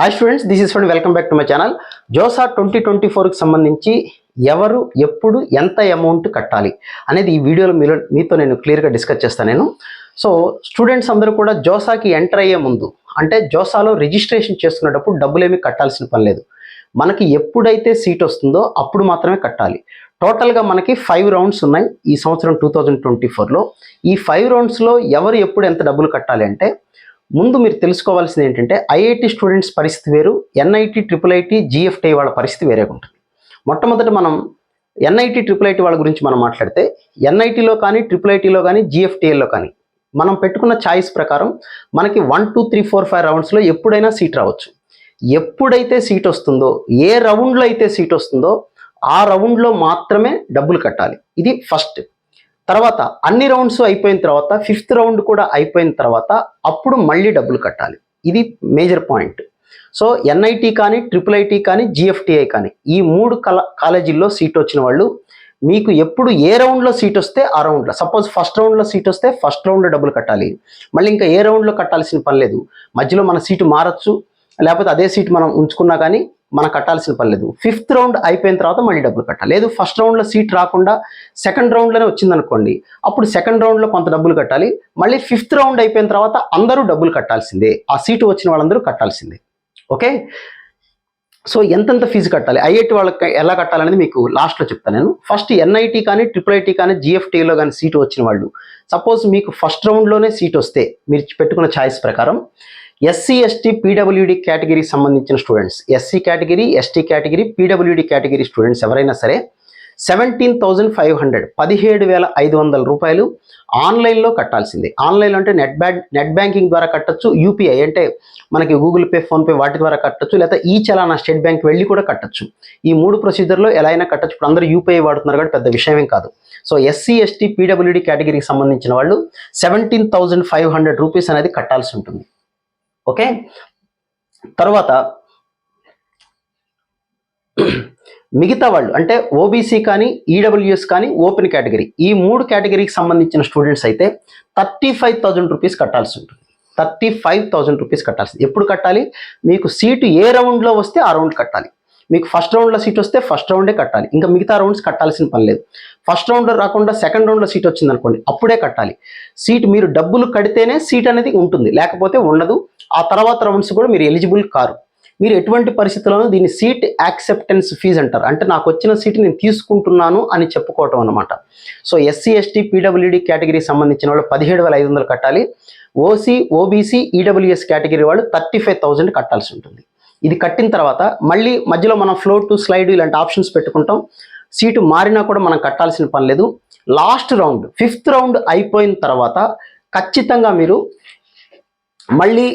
Hi students this is fund welcome back to my channel JoSAA twenty twenty ఫోర్కి సంబంధించి ఎవరు ఎప్పుడు ఎంత అమౌంట్ కట్టాలి అనేది ఈ వీడియోలో మీలో మీతో నేను క్లియర్గా డిస్కస్ చేస్తాను నేను. సో స్టూడెంట్స్ అందరూ కూడా జోసాకి ఎంటర్ అయ్యే ముందు అంటే జోసాలో రిజిస్ట్రేషన్ చేసుకునేటప్పుడు డబ్బులు ఏమీ కట్టాల్సిన పని లేదు. మనకి ఎప్పుడైతే సీట్ వస్తుందో అప్పుడు మాత్రమే కట్టాలి. టోటల్గా మనకి ఫైవ్ రౌండ్స్ ఉన్నాయి ఈ సంవత్సరం టూ థౌజండ్ ట్వంటీ ఫోర్లో ఈ ఫైవ్ రౌండ్స్లో ఎవరు ఎప్పుడు ఎంత డబ్బులు కట్టాలి అంటే ముందు మీరు తెలుసుకోవాల్సింది ఏంటంటే ఐఐటి స్టూడెంట్స్ పరిస్థితి వేరు ఎన్ఐటి ట్రిపుల్ ఐటి జిఎఫ్టీ వాళ్ళ పరిస్థితి వేరేగా ఉంటుంది. మొట్టమొదటి మనం ఎన్ఐటి ట్రిపుల్ ఐటీ వాళ్ళ గురించి మనం మాట్లాడితే ఎన్ఐటీలో కానీ ట్రిపుల్ ఐటీలో కానీ జిఎఫ్టీఎల్లో కానీ మనం పెట్టుకున్న ఛాయిస్ ప్రకారం మనకి one two three four five రౌండ్స్లో ఎప్పుడైనా సీట్ రావచ్చు. ఎప్పుడైతే సీట్ వస్తుందో ఏ రౌండ్లో అయితే సీట్ వస్తుందో ఆ రౌండ్లో మాత్రమే డబ్బులు కట్టాలి. ఇది ఫస్ట్. తర్వాత అన్ని రౌండ్స్ అయిపోయిన తర్వాత ఫిఫ్త్ రౌండ్ కూడా అయిపోయిన తర్వాత అప్పుడు మళ్ళీ డబ్బులు కట్టాలి. ఇది మేజర్ పాయింట్. సో ఎన్ఐటి కానీ ట్రిపుల్ ఐటీ కానీ జిఎఫ్టిఐ కానీ ఈ మూడు కల కాలేజీల్లో సీట్ వచ్చిన వాళ్ళు మీకు ఎప్పుడు ఏ రౌండ్లో సీట్ వస్తే ఆ రౌండ్లో సపోజ్ ఫస్ట్ రౌండ్లో సీట్ వస్తే ఫస్ట్ రౌండ్లో డబ్బులు కట్టాలి. మళ్ళీ ఇంకా ఏ రౌండ్లో కట్టాల్సిన పని లేదు. మధ్యలో మన సీటు మారచ్చు లేకపోతే అదే సీటు మనం ఉంచుకున్నా కానీ మనం కట్టాల్సిన పని లేదు. ఫిఫ్త్ రౌండ్ అయిపోయిన తర్వాత మళ్ళీ డబ్బులు కట్టాలి. లేదు ఫస్ట్ రౌండ్లో సీట్ రాకుండా సెకండ్ రౌండ్లోనే వచ్చిందనుకోండి అప్పుడు సెకండ్ రౌండ్లో కొంత డబ్బులు కట్టాలి. మళ్ళీ ఫిఫ్త్ రౌండ్ అయిపోయిన తర్వాత అందరూ డబ్బులు కట్టాల్సిందే. ఆ సీటు వచ్చిన వాళ్ళందరూ కట్టాల్సిందే. ఓకే? సో ఎంతెంత ఫీజు కట్టాలి? ఐఐటి వాళ్ళకి ఎలా కట్టాలనేది మీకు లాస్ట్లో చెప్తాను నేను. ఫస్ట్ ఎన్ఐటి కానీ ట్రిపుల్ ఐటీ కానీ జిఎఫ్టీలో కానీ సీటు వచ్చిన వాళ్ళు సపోజ్ మీకు ఫస్ట్ రౌండ్లోనే సీట్ వస్తే మీరు పెట్టుకున్న ఛాయిస్ ప్రకారం ఎస్సీ ఎస్టీ పీడబ్ల్యూడి కేటగిరీకి సంబంధించిన students. SC category ST category PWD category students ఎవరైనా సరే సెవెంటీన్ థౌజండ్ ఫైవ్ హండ్రెడ్ పదిహేడు వేల ఐదు వందల రూపాయలు ఆన్లైన్లో కట్టాల్సిందే. ఆన్లైన్లో అంటే నెట్ బ్యాంక్ నెట్ బ్యాంకింగ్ ద్వారా కట్టచ్చు యూపీఐ అంటే మనకి గూగుల్ పే ఫోన్పే వాటి ద్వారా కట్టచ్చు లేదా ఈ చలానా స్టేట్ బ్యాంక్ వెళ్ళి కూడా కట్టచ్చు. ఈ మూడు ప్రొసీజర్లో ఎలా అయినా కట్టచ్చు. ఇప్పుడు అందరూ యూపీఐ వాడుతున్నారు కాబట్టి పెద్ద విషయమేం కాదు. సో ఎస్సీ ఎస్టీ పీడబ్ల్యూడి కేటగిరీకి సంబంధించిన వాళ్ళు seventeen thousand five hundred rupees అనేది కట్టాల్సి ఉంటుంది. ఓకే? తర్వాత మిగతా వాళ్ళు అంటే ఓబీసీ కానీ ఈడబ్ల్యూఎస్ కానీ ఓపెన్ కేటగిరీ. ఈ మూడు కేటగిరీకి సంబంధించిన స్టూడెంట్స్ అయితే థర్టీ ఫైవ్ థౌజండ్ రూపీస్ కట్టాల్సి ఉంటుంది. థర్టీ ఫైవ్ థౌజండ్ రూపీస్ కట్టాల్సి ఎప్పుడు కట్టాలి? మీకు సీటు ఏ రౌండ్లో వస్తే ఆ రౌండ్ కట్టాలి. మీకు ఫస్ట్ రౌండ్లో సీట్ వస్తే ఫస్ట్ రౌండే కట్టాలి. ఇంకా మిగతా రౌండ్స్ కట్టాల్సిన పని లేదు. ఫస్ట్ రౌండ్లో రాకుండా సెకండ్ రౌండ్లో సీట్ వచ్చింది అనుకోండి అప్పుడే కట్టాలి. సీట్ మీరు డబ్బులు కడితేనే సీట్ అనేది ఉంటుంది. లేకపోతే ఉండదు. ఆ తర్వాత రౌండ్స్ కూడా మీరు ఎలిజిబుల్ కారు. మీరు ఎటువంటి పరిస్థితుల్లోనూ దీన్ని సీట్ యాక్సెప్టెన్స్ ఫీజ్ అంటారు. అంటే నాకు వచ్చిన సీట్ నేను తీసుకుంటున్నాను అని చెప్పుకోవటం అనమాట సో ఎస్సీ ఎస్టీ పీడబ్ల్యూడీ కేటగిరీకి సంబంధించిన వాళ్ళు పదిహేడు వేల ఐదు వందలు కట్టాలి. ఓసీ ఓబీసీ ఈడబ్ల్యూఎస్ కేటగిరీ వాళ్ళు థర్టీ ఫైవ్ థౌజండ్ కట్టాల్సి ఉంటుంది. ఇది కట్టిన తర్వాత మళ్ళీ మధ్యలో మనం ఫ్లోర్ టు స్లైడ్ ఇలాంటి ఆప్షన్స్ పెట్టుకుంటాం. సీటు మారినా కూడా మనం కట్టాల్సిన పని లేదు. లాస్ట్ రౌండ్ ఫిఫ్త్ రౌండ్ అయిపోయిన తర్వాత ఖచ్చితంగా మీరు మళ్ళీ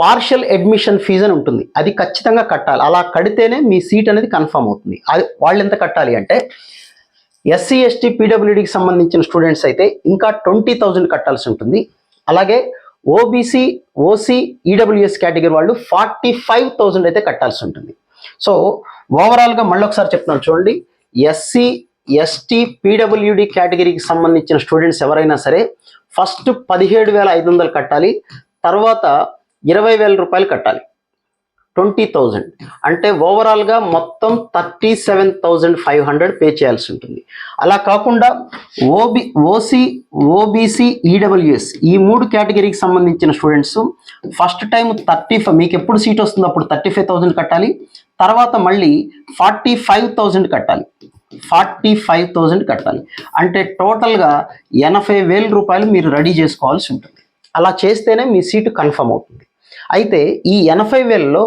పార్షల్ అడ్మిషన్ ఫీజు అని ఉంటుంది. అది ఖచ్చితంగా కట్టాలి. అలా కడితేనే మీ సీట్ అనేది కన్ఫర్మ్ అవుతుంది. అది వాళ్ళు ఎంత కట్టాలి అంటే ఎస్సీ ఎస్టీ పీడబ్ల్యూడికి సంబంధించిన స్టూడెంట్స్ అయితే ఇంకా ట్వంటీ థౌజండ్ కట్టాల్సి ఉంటుంది. అలాగే ఓబీసీ ఓసీ ఈడబ్ల్యూఎస్ కేటగిరీ వాళ్ళు ఫార్టీ ఫైవ్ థౌజండ్ అయితే కట్టాల్సి ఉంటుంది. సో ఓవరాల్గా మళ్ళీ ఒకసారి చెప్తున్నాను చూడండి. ఎస్సీ ఎస్టీ పీడబ్ల్యూడి కేటగిరీకి సంబంధించిన స్టూడెంట్స్ ఎవరైనా సరే ఫస్ట్ పదిహేడు వేల ఐదు వందలు కట్టాలి. తర్వాత ఇరవై వేల రూపాయలు కట్టాలి. Twenty thousand. అంటే ఓవరాల్గా మొత్తం thirty seven thousand five hundred pay చేయాల్సి ఉంటుంది. అలా కాకుండా ఓబి ఓసీ ఓబీసీ ఈడబ్ల్యూఎస్ ఈ మూడు కేటగిరీకి సంబంధించిన students first time thirty five మీకు ఎప్పుడు సీట్ వస్తుందో అప్పుడు థర్టీ ఫైవ్ థౌజండ్ కట్టాలి. తర్వాత మళ్ళీ ఫార్టీ ఫైవ్ థౌజండ్ కట్టాలి. ఫార్టీ ఫైవ్ థౌజండ్ కట్టాలి. అంటే టోటల్గా ఎనభై వేల రూపాయలు మీరు రెడీ చేసుకోవాల్సి ఉంటుంది. అలా చేస్తేనే మీ సీటు కన్ఫర్మ్ అవుతుంది. అయితే ఈ ఎనభై వేలలో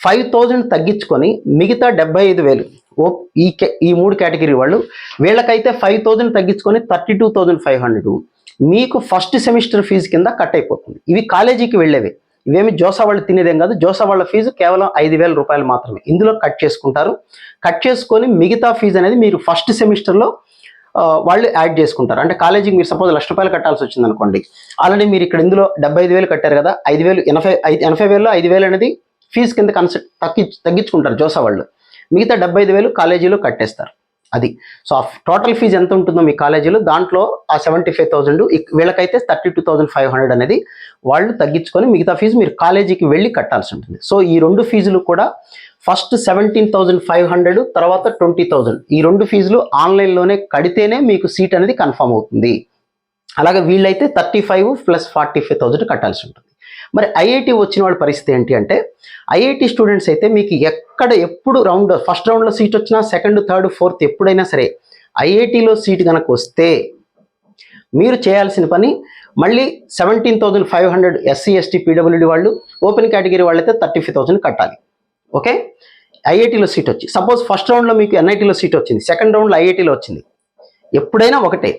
ఫైవ్ థౌజండ్ తగ్గించుకొని మిగతా డెబ్బై ఐదు వేలు. ఓ ఈ కే ఈ మూడు కేటగిరీ వాళ్ళు వీళ్ళకైతే ఫైవ్ థౌజండ్ తగ్గించుకొని thirty two thousand five hundred మీకు ఫస్ట్ సెమిస్టర్ ఫీజు కింద కట్ అయిపోతుంది. ఇవి కాలేజీకి వెళ్ళేవి. ఇవేమి జోసా వాళ్ళు తినేదేం కాదు. జోసా వాళ్ళ ఫీజు కేవలం ఐదు వేల రూపాయలు మాత్రమే. ఇందులో కట్ చేసుకుంటారు. కట్ చేసుకొని మిగతా ఫీజు అనేది మీరు ఫస్ట్ సెమిస్టర్లో వాళ్ళు యాడ్ చేసుకుంటారు. అంటే కాలేజీకి మీరు సపోజ్ లక్ష రూపాయలు కట్టాల్సి వచ్చింది అనుకోండి. ఆల్రెడీ మీరు ఇక్కడ ఇందులో డెబ్బై ఐదు వేలు కట్టారు కదా ఐదు వేలు ఎనభై ఐదు ఎనభై వేలలో ఐదు వేలు అనేది ఫీజు కింద కన్సెప్ట్ తగ్గి తగ్గించుకుంటారు జోసా వాళ్ళు. మిగతా డెబ్బై ఐదు వేలు కాలేజీలో కట్టేస్తారు. అది. సో ఆ టోటల్ ఫీజు ఎంత ఉంటుందో మీ కాలేజీలో దాంట్లో ఆ సెవెంటీ ఫైవ్ థౌసండ్ వీళ్ళకైతే thirty two thousand five hundred అనేది వాళ్ళు తగ్గించుకొని మిగతా ఫీజు మీరు కాలేజీకి వెళ్ళి కట్టాల్సి ఉంటుంది. సో ఈ రెండు ఫీజులు కూడా first seventeen thousand five hundred తర్వాత ట్వంటీ థౌసండ్ ఈ రెండు ఫీజులు ఆన్లైన్లోనే కడితేనే మీకు సీట్ అనేది కన్ఫర్మ్ అవుతుంది. అలాగే వీళ్ళైతే thirty five plus forty five thousand కట్టాల్సి ఉంటుంది. మరి ఐఐటి వచ్చిన వాళ్ళ పరిస్థితి ఏంటి అంటే ఐఐటి స్టూడెంట్స్ అయితే మీకు ఎక్కడ ఎప్పుడు రౌండ్ ఫస్ట్ రౌండ్లో సీట్ వచ్చినా సెకండ్ థర్డ్ ఫోర్త్ ఎప్పుడైనా సరే ఐఐటిలో సీట్ కనుక వస్తే మీరు చేయాల్సిన పని మళ్ళీ seventeen thousand five hundred SC ST PWD వాళ్ళు ఓపెన్ కేటగిరీ వాళ్ళైతే థర్టీ ఫైవ్ థౌసండ్ కట్టాలి. ఓకే? ఐఐటిలో సీట్ వచ్చి సపోజ్ ఫస్ట్ రౌండ్లో మీకు ఎన్ఐటీలో సీట్ వచ్చింది సెకండ్ రౌండ్లో ఐఐటీలో వచ్చింది ఎప్పుడైనా ఒకటే.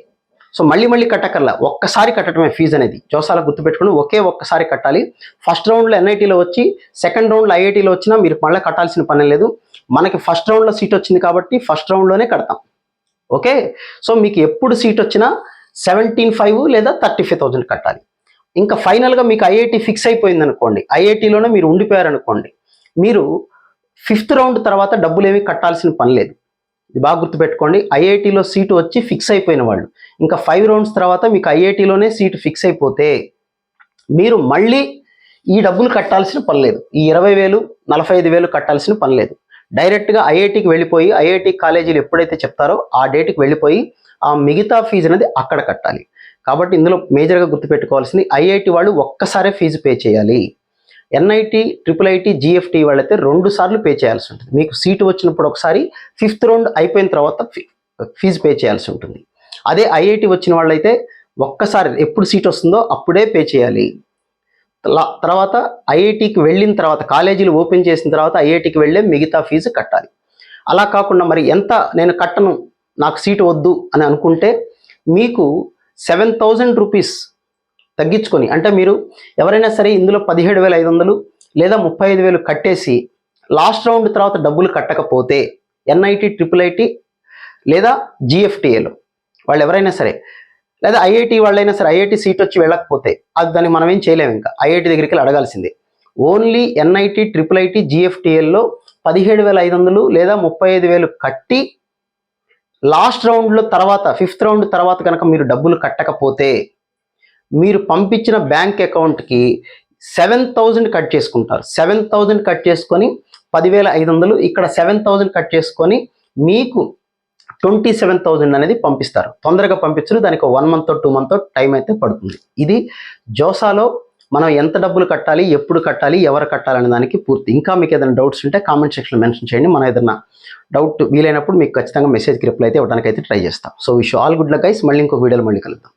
సో మళ్ళీ మళ్ళీ కట్టకల్లా ఒక్కసారి కట్టడమే ఫీజు అనేది. జోసాల గుర్తుపెట్టుకుని ఒకే ఒక్కసారి కట్టాలి. ఫస్ట్ రౌండ్లో ఎన్ఐటీలో వచ్చి సెకండ్ రౌండ్లో ఐఐటీలో వచ్చినా మీరు మళ్ళీ కట్టాల్సిన పని లేదు. మనకి ఫస్ట్ రౌండ్లో సీట్ వచ్చింది కాబట్టి ఫస్ట్ రౌండ్లోనే కడతాం. ఓకే? సో మీకు ఎప్పుడు సీట్ వచ్చినా సెవెంటీన్ ఫైవ్ లేదా థర్టీ ఫైవ్ థౌజండ్ కట్టాలి. ఇంకా ఫైనల్గా మీకు ఐఐటి ఫిక్స్ అయిపోయింది అనుకోండి ఐఐటిలోనే మీరు ఉండిపోయారు అనుకోండి మీరు ఫిఫ్త్ రౌండ్ తర్వాత డబ్బులు ఏమీ కట్టాల్సిన పని లేదు. ఇది బాగా గుర్తుపెట్టుకోండి. ఐఐటిలో సీటు వచ్చి ఫిక్స్ అయిపోయిన వాళ్ళు. ఇంకా ఫైవ్ రౌండ్స్ తర్వాత మీకు ఐఐటిలోనే సీటు ఫిక్స్ అయిపోతే మీరు మళ్ళీ ఈ డబ్బులు కట్టాల్సిన పని లేదు. ఈ ఇరవై వేలు నలభై ఐదు వేలు కట్టాల్సిన పని లేదు. డైరెక్ట్గా ఐఐటికి వెళ్ళిపోయి ఐఐటి కాలేజీలు ఎప్పుడైతే చెప్తారో ఆ డేట్కి వెళ్ళిపోయి ఆ మిగతా ఫీజు అనేది అక్కడ కట్టాలి. కాబట్టి ఇందులో మేజర్గా గుర్తుపెట్టుకోవాల్సింది ఐఐటి వాళ్ళు ఒక్కసారే ఫీజు పే చేయాలి. ఎన్ఐటి ట్రిపుల్ ఐటి జిఎఫ్టి వాళ్ళైతే రెండు సార్లు పే చేయాల్సి ఉంటుంది. మీకు సీటు వచ్చినప్పుడు ఒకసారి ఫిఫ్త్ రౌండ్ అయిపోయిన తర్వాత ఫీజు పే చేయాల్సి ఉంటుంది. అదే ఐఐటి వచ్చిన వాళ్ళైతే ఒక్కసారి ఎప్పుడు సీట్ వస్తుందో అప్పుడే పే చేయాలి. తర్వాత ఐఐటికి వెళ్ళిన తర్వాత కాలేజీలు ఓపెన్ చేసిన తర్వాత ఐఐటికి వెళ్ళే మిగతా ఫీజు కట్టాలి. అలా కాకుండా మరి ఎంత నేను కట్టను నాకు సీటు వద్దు అని అనుకుంటే మీకు సెవెన్ థౌజండ్ రూపీస్ తగ్గించుకొని అంటే మీరు ఎవరైనా సరే ఇందులో పదిహేడు వేల ఐదు వందలు లేదా ముప్పై ఐదు వేలు కట్టేసి లాస్ట్ రౌండ్ తర్వాత డబ్బులు కట్టకపోతే ఎన్ఐటి ట్రిపుల్ ఐటి లేదా జిఎఫ్టిఏలో వాళ్ళు ఎవరైనా సరే లేదా ఐఐటి వాళ్ళైనా సరే ఐఐటి సీట్ వచ్చి వెళ్ళకపోతే అది దాన్ని మనం ఏం చేయలేము ఇంకా. ఐఐటి దగ్గరికి వెళ్ళి అడగాల్సిందే. ఓన్లీ ఎన్ఐటి ట్రిపుల్ ఐటి జిఎఫ్టిఎల్లో పదిహేడు వేల ఐదు వందలు లేదా ముప్పై ఐదు వేలు కట్టి లాస్ట్ రౌండ్లో తర్వాత ఫిఫ్త్ రౌండ్ తర్వాత కనుక మీరు డబ్బులు కట్టకపోతే మీరు పంపించిన బ్యాంక్ అకౌంట్కి సెవెన్ థౌజండ్ కట్ చేసుకుంటారు. సెవెన్ థౌజండ్ కట్ చేసుకొని పదివేల ఐదు వందలు ఇక్కడ సెవెన్ థౌజండ్ కట్ చేసుకొని మీకు ట్వంటీ సెవెన్ థౌజండ్ అనేది పంపిస్తారు. తొందరగా పంపించరు. దానికి one month two month time అయితే పడుతుంది. ఇది జోసాలో మనం ఎంత డబ్బులు కట్టాలి ఎప్పుడు కట్టాలి ఎవరు కట్టాలి అనే దానికి పూర్తి. ఇంకా మీకు ఏదైనా డౌట్స్ ఉంటే కామెంట్ సెక్షన్లో మెన్షన్ చేయండి. మనం ఏదైనా డౌట్ వీలైనప్పుడు మీకు ఖచ్చితంగా మెసేజ్కి రిప్లై అయితే ఇవ్వడానికి అయితే ట్రై చేస్తాం so wish all good luck guys మళ్ళీ ఇంకో వీడియోలో మళ్ళీ కలుద్దాం.